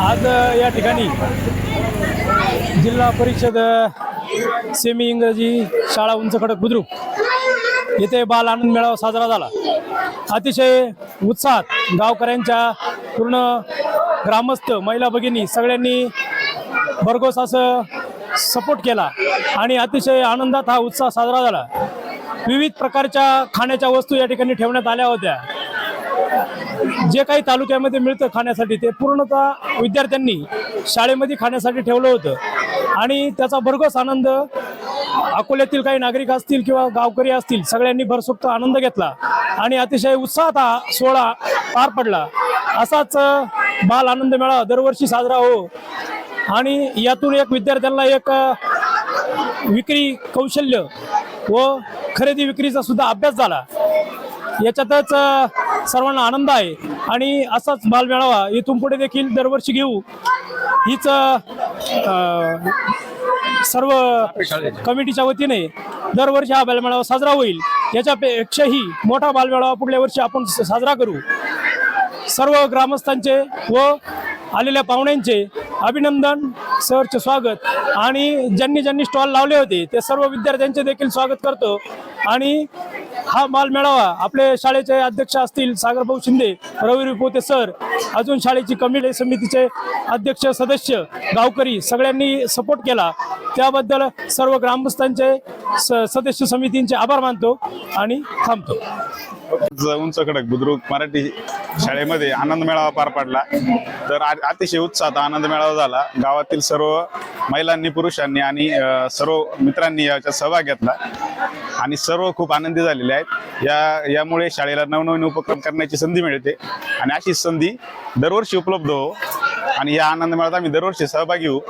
आज या ठिकाणी जिल्हा परिषद सेमी इंग्रजी शाळा उंच खडक बुद्रुक येथे बाल आनंद मेळावा साजरा झाला. अतिशय उत्साहात गावकऱ्यांच्या पूर्ण ग्रामस्थ महिला भगिनी सगळ्यांनी भरघोस असं सपोर्ट केला आणि अतिशय आनंदात हा उत्साह साजरा झाला. विविध प्रकारच्या खाण्याच्या वस्तू या ठिकाणी ठेवण्यात आल्या होत्या. जे काही तालुक्यामध्ये मिळतं खाण्यासाठी ते पूर्णतः विद्यार्थ्यांनी शाळेमध्ये खाण्यासाठी ठेवलं होतं. आणि त्याचा भरघोस आनंद अकोल्यातील काही नागरिक असतील किंवा गावकरी असतील सगळ्यांनी भरसुक्त आनंद घेतला आणि अतिशय उत्साहात हा सोहळा पार पडला. असाच बाल आनंद मेळा दरवर्षी साजरा हो. आणि यातून एक विद्यार्थ्यांना एक विक्री कौशल्य व खरेदी विक्रीचा सुद्धा अभ्यास झाला. याच्यातच सर्वांना आनंद आहे. आणि असाच बालमेळावा इथून पुढे देखील दरवर्षी घेऊ. हीच सर्व कमिटीच्या वतीने दरवर्षी हा बालमेळावा साजरा होईल. याच्यापेक्षाही मोठा बालमेळावा पुढल्या वर्षी आपण साजरा करू. सर्व ग्रामस्थांचे व आलेल्या पाहुण्यांचे अभिनंदन सरचे स्वागत. आणि ज्यांनी ज्यांनी स्टॉल लावले होते ते सर्व विद्यार्थ्यांचे देखील स्वागत करतो. आणि हा माल मेळावा. आपले शाळेचे अध्यक्ष असतील सागरभाऊ शिंदे रवी पोते सर अजून शाळेची कमिटी समितीचे अध्यक्ष सदस्य गावकरी सगळ्यांनी सपोर्ट केला. त्याबद्दल सर्व ग्रामस्थांचे स- सदस्य समितींचे आभार मानतो आणि थांबतो. उंच कडक बुद्रुक मराठी शाळेमध्ये आनंद मेळावा पार पडला. तर अतिशय उत्साहात आनंद मेळावा झाला. गावातील सर्व महिलांनी पुरुषांनी आणि सर्व मित्रांनी याच्यात सहभाग घेतला. आणि सर्व खूप आनंदी झालेले आहेत. या यामुळे शाळेला नवनवीन उपक्रम करण्याची संधी मिळते. आणि अशी संधी दरवर्षी उपलब्ध हो. आणि या आनंद मेळात आम्ही दरवर्षी सहभागी होऊ.